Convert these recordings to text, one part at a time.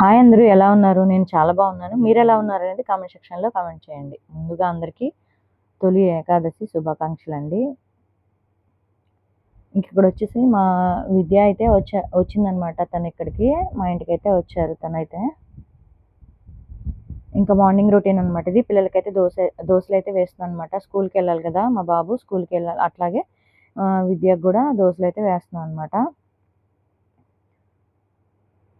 Hi అందరూ ఎలా ఉన్నారు? నేను చాలా బాగున్నాను. మీరు ఎలా ఉన్నారు అనేది కామెంట్ సెక్షన్లో కామెంట్ చేయండి. ముందుగా అందరికీ తొలి ఏకాదశి శుభాకాంక్షలు అండి ఇంక ఇక్కడ వచ్చేసి మా విద్య అయితే వచ్చా వచ్చిందనమాట తను ఇక్కడికి మా ఇంటికి అయితే వచ్చారు తనైతే. ఇంకా మార్నింగ్ రొటీన్ అనమాట ఇది. పిల్లలకైతే దోశ దోశలు అయితే వేస్తున్నాను అనమాట స్కూల్కి వెళ్ళాలి కదా మా బాబు స్కూల్కి వెళ్ళాలి. అట్లాగే విద్యకు కూడా దోశలు అయితే వేస్తున్నాను అనమాట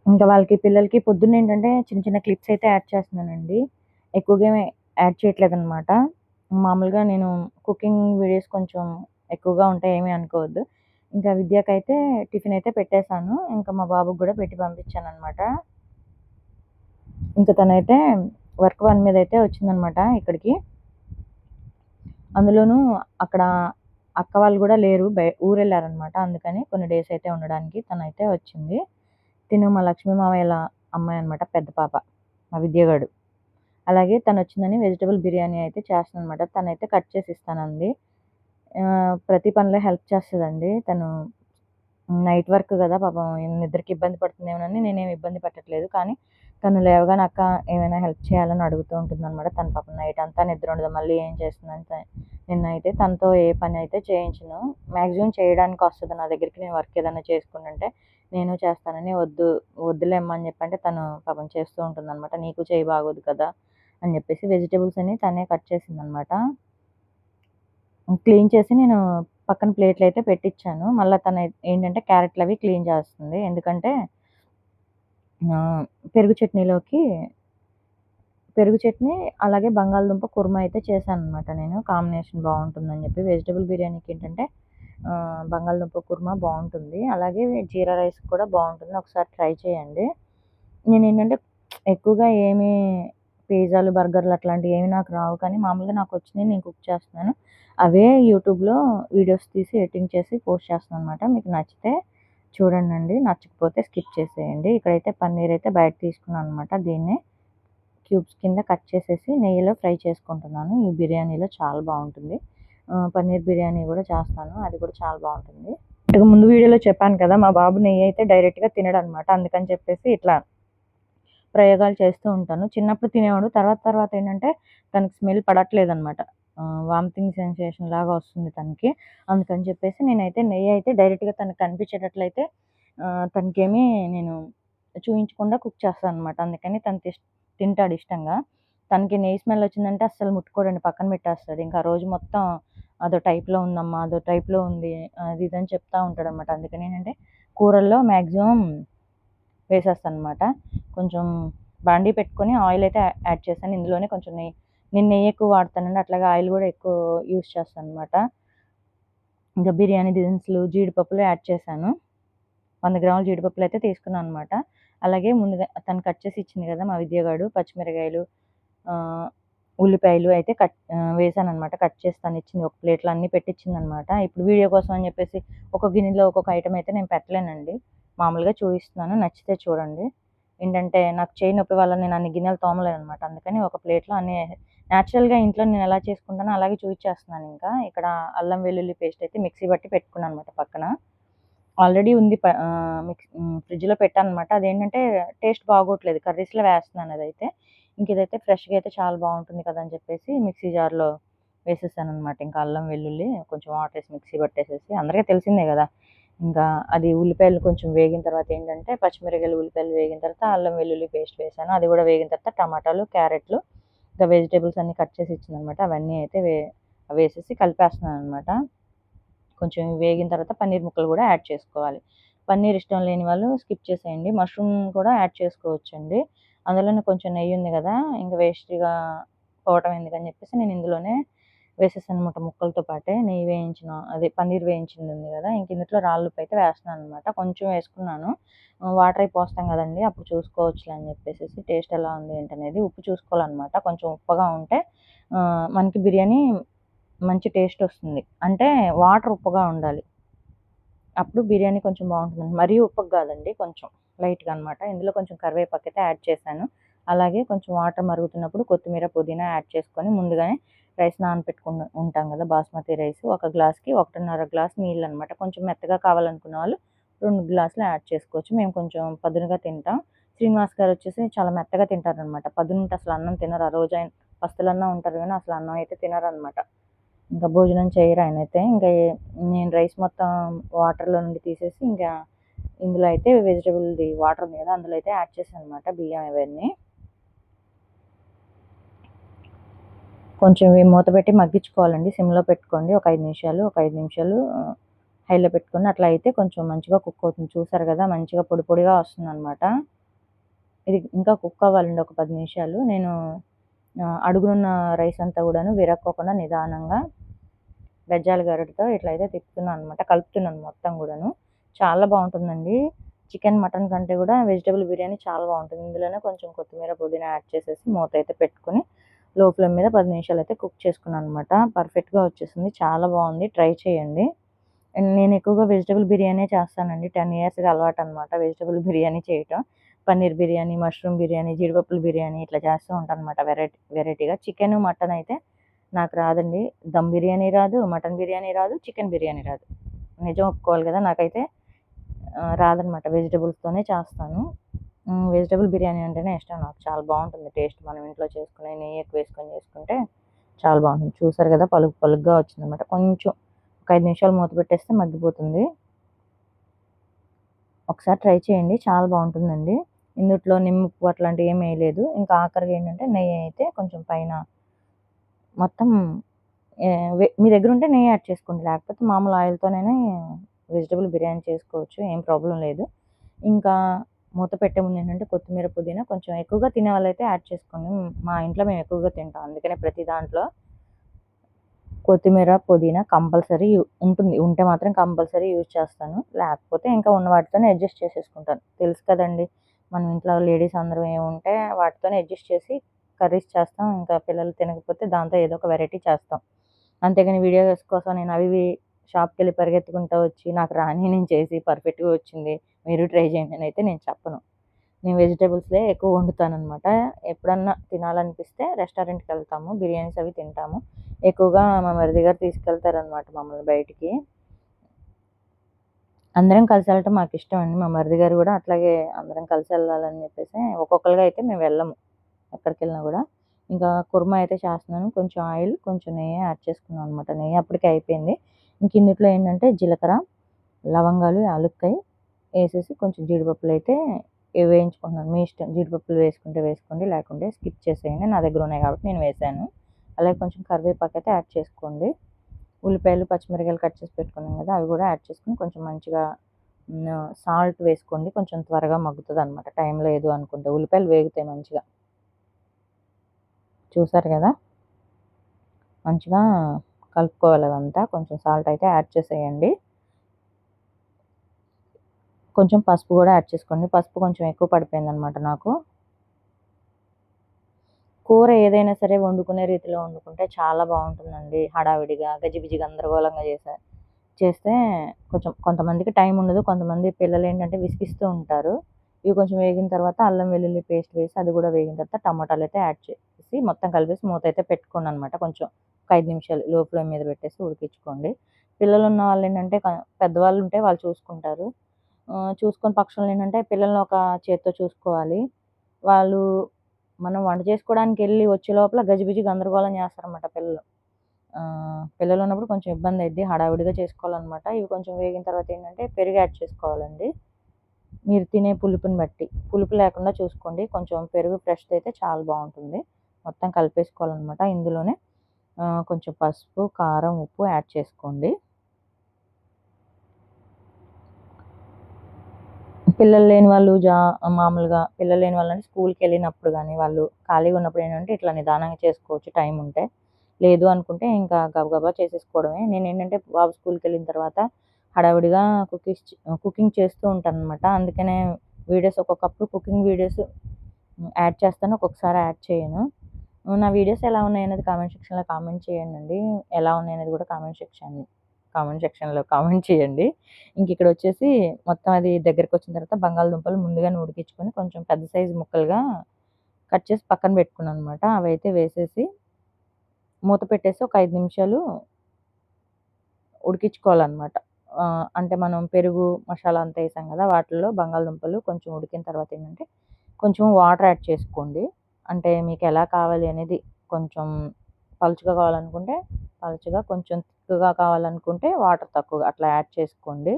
ఇంకా వాళ్ళకి పిల్లలకి పొద్దున్న ఏంటంటే చిన్న చిన్న క్లిప్స్ అయితే యాడ్ చేస్తున్నానండి. ఎక్కువగా యాడ్ చేయట్లేదు అనమాట మామూలుగా నేను కుకింగ్ వీడియోస్ కొంచెం ఎక్కువగా ఉంటాయి ఏమీ అనుకోవద్దు. ఇంకా విద్యకైతే టిఫిన్ అయితే పెట్టేశాను. ఇంకా మా బాబుకి కూడా పెట్టి పంపించాను అనమాట ఇంకా తనైతే వర్క్ వన్ మీద అయితే వచ్చిందనమాట ఇక్కడికి. అందులోనూ అక్కడ అక్క వాళ్ళు కూడా లేరు. బయ ఊరు వెళ్ళారనమాట అందుకని కొన్ని డేస్ అయితే ఉండడానికి తనైతే వచ్చింది. తిను మా లక్ష్మీ మామయ్యల అమ్మాయి అనమాట పెద్ద పాప మా విద్యగాడు. అలాగే తను వచ్చిందని వెజిటబుల్ బిర్యానీ అయితే చేస్తాను అనమాట తనైతే కట్ చేసి ఇస్తానంది. ప్రతి పనిలో హెల్ప్ చేస్తుందండి. తను నైట్ వర్క్ కదా పాపం నిద్రకి ఇబ్బంది పడుతుందేమోనని నేనేం ఇబ్బంది పెట్టట్లేదు. కానీ తను లేవగానే అక్క ఏమైనా హెల్ప్ చేయాలని అడుగుతూ ఉంటుంది అనమాట తన పాపం నైట్ అంతా నిద్ర ఉండదు. మళ్ళీ ఏం చేస్తుందని నిన్న అయితే తనతో ఏ పని అయితే చేయించను. మ్యాక్సిమం చేయడానికి వస్తుంది నా దగ్గరికి నేను వర్క్ ఏదైనా చేసుకుంటుంటే నేను చేస్తానని వద్దు వద్దులేమ్మని చెప్పంటే తను పాపం చేస్తూ ఉంటుంది అనమాట నీకు చేయి బాగోదు కదా అని చెప్పేసి వెజిటేబుల్స్ అని తనే కట్ చేసింది అనమాట క్లీన్ చేసి నేను పక్కన ప్లేట్లు అయితే పెట్టించాను మళ్ళీ తను ఏంటంటే క్యారెట్లు అవి క్లీన్ చేస్తుంది. ఎందుకంటే పెరుగు చట్నీలోకి పెరుగు చట్నీ అలాగే బంగాళదుంప కుర్మా అయితే చేశాను అనమాట నేను. కాంబినేషన్ బాగుంటుందని చెప్పి వెజిటబుల్ బిర్యానీకి ఏంటంటే బంగాళదుంప కుర్మా బాగుంటుంది. అలాగే జీరా రైస్ కూడా బాగుంటుంది. ఒకసారి ట్రై చేయండి. నేను ఏంటంటే ఎక్కువగా ఏమి పిజ్జాలు బర్గర్లు అట్లాంటివి ఏమి నాకు రావు. కానీ మామూలుగా నాకు వచ్చినాయి నేను కుక్ చేస్తున్నాను. అవే యూట్యూబ్లో వీడియోస్ తీసి ఎడిటింగ్ చేసి పోస్ట్ చేస్తాను అనమాట మీకు నచ్చితే చూడండి నచ్చకపోతే స్కిప్ చేసేయండి. ఇక్కడైతే పన్నీర్ అయితే బయట తీసుకున్నాను అనమాట దీన్ని క్యూబ్స్ కింద కట్ చేసేసి నెయ్యిలో ఫ్రై చేసుకుంటున్నాను. ఈ బిర్యానీలో చాలా బాగుంటుంది. పన్నీర్ బిర్యానీ కూడా చేస్తాను. అది కూడా చాలా బాగుంటుంది. ఇంతకు ముందు వీడియోలో చెప్పాను కదా మా బాబు నెయ్యి అయితే డైరెక్ట్గా తినడం అనమాట అందుకని చెప్పేసి ఇట్లా ప్రయోగాలు చేస్తూ ఉంటాను. చిన్నప్పుడు తినేవాడు. తర్వాత తర్వాత ఏంటంటే తనకి స్మెల్ పడట్లేదు అనమాట వామిటింగ్ సెన్సేషన్ లాగా వస్తుంది తనకి. అందుకని చెప్పేసి నేనైతే నెయ్యి అయితే డైరెక్ట్గా తనకు కనిపించేటట్లయితే తనకేమీ నేను చూయించకుండా కుక్ చేస్తాను అనమాట అందుకని తను తింటాడు ఇష్టంగా. తనకి నెయ్యి స్మెల్ వచ్చిందంటే అస్సలు ముట్టుకోడండి. పక్కన పెట్టేస్తాడు. ఇంకా రోజు మొత్తం అదో టైప్లో ఉందమ్మా అదో టైప్లో ఉంది అది ఇది అని చెప్తా ఉంటాడు అనమాట అందుకని ఏంటంటే కూరల్లో మ్యాక్సిమం వేసేస్తాను అనమాట కొంచెం బాండీ పెట్టుకొని ఆయిల్ అయితే యాడ్ చేశాను ఇందులోనే కొంచెం నెయ్యి నేను నెయ్యి ఎక్కువ వాడతానండి. అట్లాగే ఆయిల్ కూడా ఎక్కువ యూస్ చేస్తాను అనమాట ఇంకా బిర్యానీ దినుసులు జీడిపప్పులు యాడ్ చేశాను. వంద గ్రాముల జీడిపప్పులు అయితే తీసుకున్నాను అనమాట అలాగే ముందుగా తను కట్ చేసి ఇచ్చింది కదా మా విద్యగాడు పచ్చిమిరకాయలు ఉల్లిపాయలు అయితే కట్ వేసాను అనమాట కట్ చేస్తాను. ఇచ్చింది ఒక ప్లేట్లో అన్నీ పెట్టించింది అనమాట ఇప్పుడు వీడియో కోసం అని చెప్పేసి ఒక గిన్నెలో ఒక్కొక్క ఐటమ్ అయితే నేను పెట్టలేనండి. మామూలుగా చూపిస్తున్నాను. నచ్చితే చూడండి. ఏంటంటే నాకు చేయి నొప్పి వల్ల నేను అన్ని గిన్నెలు తోమలేను అనమాట అందుకని ఒక ప్లేట్లో అన్ని న్యాచురల్గా ఇంట్లో నేను ఎలా చేసుకుంటానో అలాగే చూపించేస్తున్నాను ఇంకా. ఇక్కడ అల్లం వెల్లుల్లి పేస్ట్ అయితే మిక్సీ బట్టి పెట్టుకున్నాను అనమాట పక్కన. ఆల్రెడీ ఉంది ప- మిక్స్ ఫ్రిడ్జ్లో పెట్టాను అనమాట అదేంటంటే టేస్ట్ బాగోట్లేదు. కర్రీస్లో వేస్తున్నాను అదైతే. ఇంక ఇదైతే ఫ్రెష్గా అయితే చాలా బాగుంటుంది కదా అని చెప్పేసి మిక్సీ జార్లో వేసేసాను అనమాట ఇంకా అల్లం వెల్లుల్లి కొంచెం వాటర్ వేసి మిక్సీ పట్టేసేసి అందరికీ తెలిసిందే కదా. ఇంకా అది ఉల్లిపాయలు కొంచెం వేగిన తర్వాత ఏంటంటే పచ్చిమిరకాయలు ఉల్లిపాయలు వేగిన తర్వాత అల్లం వెల్లుల్లి పేస్ట్ వేసాను. అది కూడా వేగిన తర్వాత టమాటాలు క్యారెట్లు ఇంకా వెజిటేబుల్స్ అన్ని కట్ చేసి ఇచ్చింది అనమాట అవన్నీ అయితే వే వేసేసి కలిపేస్తున్నాను అనమాట కొంచెం వేగిన తర్వాత పన్నీర్ ముక్కలు కూడా యాడ్ చేసుకోవాలి. పన్నీర్ ఇష్టం లేని వాళ్ళు స్కిప్ చేసేయండి. మష్రూమ్ కూడా యాడ్ చేసుకోవచ్చండి. అందులోనే కొంచెం నెయ్యి ఉంది కదా ఇంకా వేస్ట్గా పోవటం ఎందుకని చెప్పేసి నేను ఇందులోనే వేసేసాను అనమాట ముక్కలతో పాటే. నెయ్యి వేయించిన అదే పన్నీర్ వేయించింది ఉంది కదా ఇంక ఇందులో రాళ్ళుప్పు అయితే వేస్తున్నాను అనమాట కొంచెం వేసుకున్నాను. వాటర్ అయి పోస్తాం కదండి అప్పుడు చూసుకోవచ్చులే అని చెప్పేసి టేస్ట్ ఎలా ఉంది ఏంటనేది ఉప్పు చూసుకోవాలన్నమాట. కొంచెం ఉప్పగా ఉంటే మనకి బిర్యానీ మంచి టేస్ట్ వస్తుంది. అంటే వాటర్ ఉప్పుగా ఉండాలి. అప్పుడు బిర్యానీ కొంచెం బాగుంటుందండి. మరీ ఉప్పగా కాదండి కొంచెం లైట్గా అనమాట ఇందులో కొంచెం కరివేపాకు అయితే యాడ్ చేశాను. అలాగే కొంచెం వాటర్ మరుగుతున్నప్పుడు కొత్తిమీర పుదీనా యాడ్ చేసుకొని ముందుగానే రైస్ నానబెట్టుకుని ఉంటాం కదా బాస్మతి రైస్. ఒక గ్లాస్కి ఒకటిన్నర గ్లాస్ నీళ్ళు అనమాట కొంచెం మెత్తగా కావాలనుకున్న వాళ్ళు రెండు గ్లాసులు యాడ్ చేసుకోవచ్చు. మేము కొంచెం పదునుగా తింటాం. శ్రీనివాస్ గారు వచ్చేసి చాలా మెత్తగా తింటారనమాట పదునుంటే అసలు అన్నం తినరు. ఆ రోజు ఆయన పస్తులన్నా ఉంటారు కానీ అసలు అన్నం అయితే తినరనమాట ఇంకా భోజనం చేయరు ఆయన అయితే ఇంకా నేను రైస్ మొత్తం వాటర్లో నుండి తీసేసి ఇంకా ఇందులో అయితే వెజిటబుల్ది వాటర్ ఉంది కదా అందులో అయితే యాడ్ చేశాను అనమాట బియ్యం ఇవన్నీ. కొంచెం మూత పెట్టి మగ్గించుకోవాలండి. సిమ్లో పెట్టుకోండి. ఒక ఐదు నిమిషాలు ఒక ఐదు నిమిషాలు హైలో పెట్టుకొని అట్లా అయితే కొంచెం మంచిగా కుక్ అవుతుంది. చూసారు కదా మంచిగా పొడి పొడిగా వస్తుంది అనమాట ఇది ఇంకా కుక్ అవ్వాలండి ఒక పది నిమిషాలు. నేను అడుగునున్న రైస్ అంతా కూడాను విరక్కోకుండా నిదానంగా గజ్జాల గరిటతో ఇట్లా అయితే తిప్పుతున్నాను అనమాట కలుపుతున్నాను మొత్తం కూడాను. చాలా బాగుంటుందండి. చికెన్ మటన్ కంటే కూడా వెజిటబుల్ బిర్యానీ చాలా బాగుంటుంది. ఇందులోనే కొంచెం కొత్తిమీర పుదీనా యాడ్ చేసేసి మూత అయితే పెట్టుకొని లో ఫ్లేమ్ మీద పది నిమిషాలు అయితే కుక్ చేసుకున్నాను అనమాట పర్ఫెక్ట్గా వచ్చేసింది. చాలా బాగుంది. ట్రై చేయండి. నేను ఎక్కువగా వెజిటబుల్ బిర్యానీ చేస్తానండి. టెన్ ఇయర్స్గా అలవాటు అనమాట వెజిటబుల్ బిర్యానీ చేయటం. పన్నీర్ బిర్యానీ మష్రూమ్ బిర్యానీ జీడిపప్పుల బిర్యానీ ఇట్లా చేస్తూ ఉంటాను అనమాట వెరైటీ వెరైటీగా. చికెన్ మటన్ అయితే నాకు రాదండి. దమ్ బిర్యానీ రాదు మటన్ బిర్యానీ రాదు చికెన్ బిర్యానీ రాదు. నిజం ఒప్పుకోవాలి కదా నాకైతే. రాదనమాట. వెజిటబుల్స్తోనే చేస్తాను. వెజిటబుల్ బిర్యానీ అంటేనే ఇష్టం నాకు. చాలా బాగుంటుంది టేస్ట్ మనం ఇంట్లో చేసుకునే నెయ్యి ఎక్కువ వేసుకొని చేసుకుంటే చాలా బాగుంటుంది. చూసారు కదా పలుకు పలుగ్గా వచ్చిందనమాట. కొంచెం ఒక ఐదు నిమిషాలు మూత పెట్టేస్తే మగ్గిపోతుంది. ఒకసారి ట్రై చేయండి. చాలా బాగుంటుందండి. ఇందుట్లో నిమ్మప్పు అట్లాంటివి ఏమీ వేయలేదు. ఇంకా ఆఖరిగా ఏంటంటే నెయ్యి అయితే కొంచెం పైన మొత్తం మీ దగ్గర ఉంటే నెయ్యి యాడ్ చేసుకోండి. లేకపోతే మామూలు ఆయిల్తోనే వెజిటబుల్ బిర్యానీ చేసుకోవచ్చు ఏం ప్రాబ్లం లేదు. ఇంకా మూత పెట్టే ముందు ఏంటంటే కొత్తిమీర పుదీనా కొంచెం ఎక్కువగా తినే వాళ్ళైతే యాడ్ చేసుకోండి. మా ఇంట్లో మేము ఎక్కువగా తింటాం. అందుకనే ప్రతి దాంట్లో కొత్తిమీర పుదీనా కంపల్సరీ ఉంటుంది. ఉంటే మాత్రం కంపల్సరీ యూజ్ చేస్తాను. లేకపోతే ఇంకా ఉన్న వాటితోనే అడ్జస్ట్ చేసేసుకుంటాను. తెలుసు కదండి మనం ఇంట్లో లేడీస్ అందరూ ఏముంటే వాటితోనే అడ్జస్ట్ చేసి కర్రీస్ చేస్తాం ఇంకా పిల్లలు తినకపోతే దాంతో ఏదో ఒక వెరైటీ చేస్తాం. అంతేగాని వీడియోస్ కోసం నేను అవి షాప్కి వెళ్ళి పరిగెత్తుకుంటూ వచ్చి నాకు రాని నేను చేసి పర్ఫెక్ట్గా వచ్చింది మీరు ట్రై చేయండి అని అయితే నేను చెప్పను. నేను వెజిటేబుల్స్లే ఎక్కువ వండుతాను అనమాట ఎప్పుడన్నా తినాలనిపిస్తే రెస్టారెంట్కి వెళ్తాము బిర్యానీస్ అవి తింటాము. ఎక్కువగా మా మరిది గారు తీసుకెళ్తారనమాట మమ్మల్ని బయటికి. అందరం కలిసి వెళ్ళటం మాకు ఇష్టం అండి. మా మరిది గారు కూడా అట్లాగే అందరం కలిసి వెళ్ళాలని చెప్పేసి ఒక్కొక్కరిగా అయితే మేము వెళ్ళము. ఎక్కడికి వెళ్ళినా కూడా. ఇంకా కుర్మా అయితే చేస్తున్నాను. కొంచెం ఆయిల్ కొంచెం నెయ్యి యాడ్ చేసుకున్నాను అనమాట నెయ్యి అప్పటికే అయిపోయింది. ఇంక ఇందులో ఏంటంటే జీలకర్ర లవంగాలు యాలుక్కాయ వేసేసి కొంచెం జీడిపప్పులు అయితే వేయించుకుంటున్నాను. మీ ఇష్టం. జీడిపప్పులు వేసుకుంటే వేసుకోండి లేకుంటే స్కిప్ చేసేయండి. నా దగ్గర ఉన్నాయి కాబట్టి నేను వేసాను. అలాగే కొంచెం కరివేపాకు అయితే యాడ్ చేసుకోండి. ఉల్లిపాయలు పచ్చిమిరకాయలు కట్ చేసి పెట్టుకున్నాం కదా అవి కూడా యాడ్ చేసుకుని కొంచెం మంచిగా సాల్ట్ వేసుకోండి. కొంచెం త్వరగా మగ్గుతుంది అనమాట టైం లేదు అనుకుంటే. ఉల్లిపాయలు వేగుతాయి మంచిగా. చూసారు కదా? మంచిగా కలుపుకోవాలి అదంతా. కొంచెం సాల్ట్ అయితే యాడ్ చేసేయండి. కొంచెం పసుపు కూడా యాడ్ చేసుకోండి. పసుపు కొంచెం ఎక్కువ పడిపోయిందనమాట నాకు. కూర ఏదైనా సరే వండుకునే రీతిలో వండుకుంటే చాలా బాగుంటుందండి. హడావిడిగా గజిబిజి గందరగోళంగా చేసే చేస్తే కొంచెం కొంతమందికి టైం ఉండదు. కొంతమంది పిల్లలు ఏంటంటే విసిగిస్తూ ఉంటారు. ఇవి కొంచెం వేగిన తర్వాత అల్లం వెల్లుల్లి పేస్ట్ వేసి అది కూడా వేగిన తర్వాత టమాటాలు అయితే యాడ్ చేసి మొత్తం కలిపేసి మూత అయితే పెట్టుకోండి అనమాట కొంచెం ఒక ఐదు నిమిషాలు లో ఫ్లేమ్ మీద పెట్టేసి ఉడికించుకోండి. పిల్లలు ఉన్న వాళ్ళు ఏంటంటే పెద్దవాళ్ళు ఉంటే వాళ్ళు చూసుకుంటారు. చూసుకుని చూసుకొని పక్షులు ఏంటంటే పిల్లల్ని ఒక చేత్తో చూసుకోవాలి. వాళ్ళు మనం వంట చేసుకోవడానికి వెళ్ళి వచ్చే లోపల గజిబిజి గందరగోళం చేస్తారన్నమాట పిల్లలు. పిల్లలు ఉన్నప్పుడు కొంచెం ఇబ్బంది అయింది హడావిడిగా చేసుకోవాలన్నమాట. ఇవి కొంచెం వేగిన తర్వాత ఏంటంటే పెరుగు యాడ్ చేసుకోవాలండి. మీరు తినే పులుపుని బట్టి. పులుపు లేకుండా చూసుకోండి. కొంచెం పెరుగు ఫ్రెష్ అయితే చాలా బాగుంటుంది. మొత్తం కలిపేసుకోవాలన్నమాట. ఇందులోనే కొంచెం పసుపు కారం ఉప్పు యాడ్ చేసుకోండి. పిల్లలు లేని వాళ్ళు జా మామూలుగా పిల్లలు లేని వాళ్ళని స్కూల్కి వెళ్ళినప్పుడు కానీ వాళ్ళు ఖాళీగా ఉన్నప్పుడు ఏంటంటే ఇట్లా నిదానంగా చేసుకోవచ్చు టైం ఉంటే. లేదు అనుకుంటే ఇంకా గబగబా చేసేసుకోవడమే. నేను ఏంటంటే బాబు స్కూల్కి వెళ్ళిన తర్వాత హడావిడిగా కుకింగ్ కుకింగ్ చేస్తూ ఉంటాను అనమాట అందుకనే వీడియోస్ ఒక్కొక్కప్పుడు కుకింగ్ వీడియోస్ యాడ్ చేస్తాను ఒక్కొక్కసారి యాడ్ చేయను. నా వీడియోస్ ఎలా ఉన్నాయి అనేది కామెంట్ సెక్షన్లో కామెంట్ చేయండి. అండి ఎలా ఉన్నాయి అనేది కూడా కామెంట్ సెక్షన్ కామెంట్ సెక్షన్లో కామెంట్ చేయండి. ఇంక ఇక్కడ వచ్చేసి మొత్తం అది దగ్గరికి వచ్చిన తర్వాత బంగాళదుంపలు ముందుగానే ఉడికించుకొని కొంచెం పెద్ద సైజు ముక్కలుగా కట్ చేసి పక్కన పెట్టుకున్నాను అనమాట అవి అయితే వేసేసి మూత పెట్టేసి ఒక ఐదు నిమిషాలు ఉడికించుకోవాలన్నమాట. అంటే మనం పెరుగు మసాలా అంతా వేసాం కదా వాటిల్లో బంగాళదుంపలు కొంచెం ఉడికిన తర్వాత ఏంటంటే కొంచెం వాటర్ యాడ్ చేసుకోండి. అంటే మీకు ఎలా కావాలి అనేది కొంచెం పలుచగా కావాలనుకుంటే పలుచగా కొంచెం థిక్గా కావాలనుకుంటే వాటర్ తక్కువగా అట్లా యాడ్ చేసుకోండి.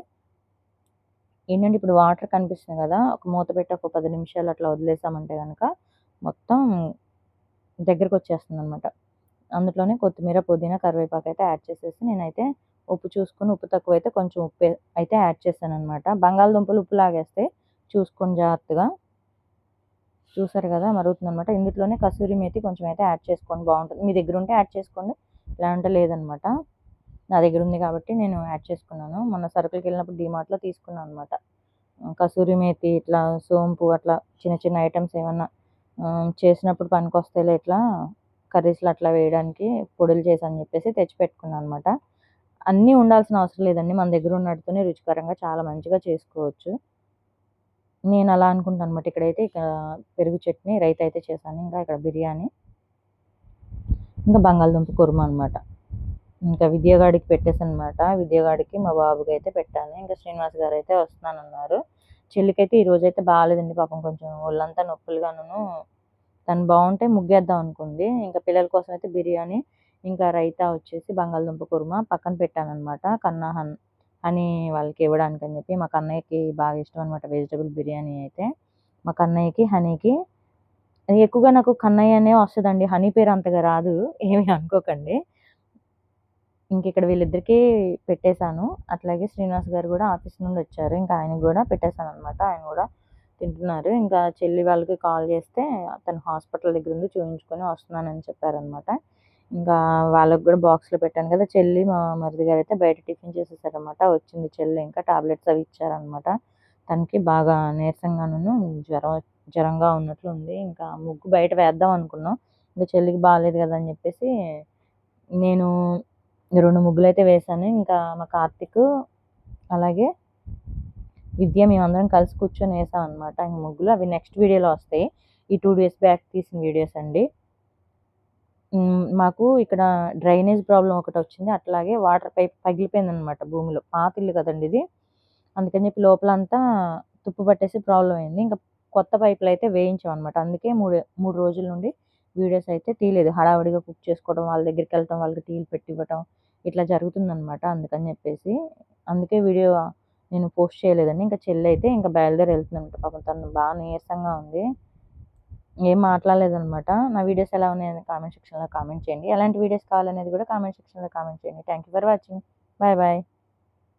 ఏంటంటే ఇప్పుడు వాటర్ కనిపిస్తుంది కదా ఒక మూత పెట్టి ఒక పది నిమిషాలు అట్లా వదిలేసామంటే కనుక మొత్తం దగ్గరకు వచ్చేస్తుంది అనమాట అందులోనే కొత్తిమీర పుదీనా కరివేపాకు అయితే యాడ్ చేసేసి నేనైతే ఉప్పు చూసుకొని ఉప్పు తక్కువ అయితే కొంచెం ఉప్పు అయితే యాడ్ చేశాను అనమాట బంగాళదుంపలు ఉప్పు లాగేస్తే చూసుకొని జాగ్రత్తగా చూసారు కదా మరుగుతుంది అనమాట ఇందులోనే కసూరి మేతి కొంచెం అయితే యాడ్ చేసుకోండి బాగుంటుంది. మీ దగ్గర ఉంటే యాడ్ చేసుకోండి లేదంటే లేదనమాట నా దగ్గర ఉంది కాబట్టి నేను యాడ్ చేసుకున్నాను. మొన్న సరుకులకి వెళ్ళినప్పుడు డిమార్ట్లో తీసుకున్నాను అనమాట కసూరి మేతి ఇట్లా సోంపు అట్లా చిన్న చిన్న ఐటమ్స్ ఏమన్నా చేసినప్పుడు పనికొస్తాయిలే ఇట్లా కర్రీస్లో అట్లా వేయడానికి పొడులు చేసని చెప్పేసి తెచ్చి పెట్టుకున్నాను అనమాట అన్నీ ఉండాల్సిన అవసరం లేదండి. మన దగ్గర ఉన్నట్టుతోనే రుచికరంగా చాలా మంచిగా చేసుకోవచ్చు. నేను అలా అనుకుంటాను అనమాట ఇక్కడైతే ఇక పెరుగు చట్నీ రైత అయితే చేశాను. ఇంకా ఇక్కడ బిర్యానీ ఇంకా బంగాళదుంప కుర్మా అనమాట ఇంకా విద్యగాడికి పెట్టేసనమాట విద్యాగాడికి విద్యగాడికి మా బాబుకి అయితే పెట్టాను. ఇంకా శ్రీనివాస్ గారు అయితే వస్తున్నానన్నారు చెల్లికైతే ఈ రోజు అయితే బాగాలేదండి పాపం. కొంచెం ఒళ్ళంతా నొప్పులుగాను తను బాగుంటే ముగ్గేద్దాం అనుకుంది. ఇంకా పిల్లల కోసం అయితే బిర్యానీ ఇంకా రైతా వచ్చేసి బంగాళదుంప కుర్మా పక్కన పెట్టాను అనమాట కన్నా అని వాళ్ళకి ఇవ్వడానికి అని చెప్పి మా కన్నయ్యకి బాగా ఇష్టం అనమాట వెజిటబుల్ బిర్యానీ అయితే. మా కన్నయ్యకి హనీకి. ఎక్కువగా నాకు కన్నయ్య అనే వస్తుందండి. హనీ పేరు అంతగా రాదు. ఏమి అనుకోకండి. ఇంక ఇక్కడ వీళ్ళిద్దరికీ పెట్టేశాను. అట్లాగే శ్రీనివాస్ గారు కూడా ఆఫీస్ నుండి వచ్చారు. ఇంకా ఆయనకు కూడా పెట్టేశాను అనమాట ఆయన కూడా తింటున్నారు. ఇంకా చెల్లి వాళ్ళకి కాల్ చేస్తే తను హాస్పిటల్ దగ్గర ఉంది చూపించుకొని వస్తున్నానని చెప్పారనమాట ఇంకా వాళ్ళకి కూడా బాక్స్లో పెట్టాను కదా చెల్లి మా మరిది గారు అయితే బయట టిఫిన్ చేసేసారనమాట వచ్చింది చెల్లి ఇంకా టాబ్లెట్స్ అవి ఇచ్చారనమాట తనకి బాగా నీరసంగాను జ్వరం జ్వరంగా ఉన్నట్లు ఉంది. ఇంకా ముగ్గు బయట వేద్దాం అనుకున్నాం. ఇంకా చెల్లికి బాగాలేదు కదా అని చెప్పేసి నేను రెండు ముగ్గులు అయితే వేశాను. ఇంకా మా కార్తిక్ అలాగే విద్య మేమందరం కలిసి కూర్చొని వేసాం అనమాట ఇంక ముగ్గులు అవి నెక్స్ట్ వీడియోలో వస్తాయి. ఈ టూ డేస్ బ్యాక్ తీసిన వీడియోస్ అండి. మాకు ఇక్కడ డ్రైనేజ్ ప్రాబ్లం ఒకటి వచ్చింది. అట్లాగే వాటర్ పైప్ పగిలిపోయింది అనమాట భూమిలో. పాత ఇల్లు కదండి ఇది. అందుకని చెప్పి లోపలంతా తుప్పు పట్టేసి ప్రాబ్లం అయింది. ఇంకా కొత్త పైపులు అయితే వేయించాం అనమాట అందుకే మూడు మూడు రోజుల నుండి వీడియోస్ అయితే తీయలేదు. హడావిడిగా కుక్ చేసుకోవడం వాళ్ళ దగ్గరికి వెళ్ళటం వాళ్ళకి టీలు పెట్టి ఇవ్వటం ఇట్లా జరుగుతుందనమాట అందుకని చెప్పేసి. అందుకే వీడియో నేను పోస్ట్ చేయలేదండి. ఇంకా చెల్లి అయితే ఇంకా బయలుదేరి వెళ్తుందంట పాపం తను బాగా నీరసంగా ఉంది. ఏం మాట్లాడలేదనమాట నా వీడియోస్ ఎలా ఉన్నాయని కామెంట్ సెక్షన్లో కామెంట్ చేయండి. ఎలాంటి వీడియోస్ కావాలనేది కూడా కామెంట్ సెక్షన్లో కామెంట్ చేయండి. Thank you for watching bye bye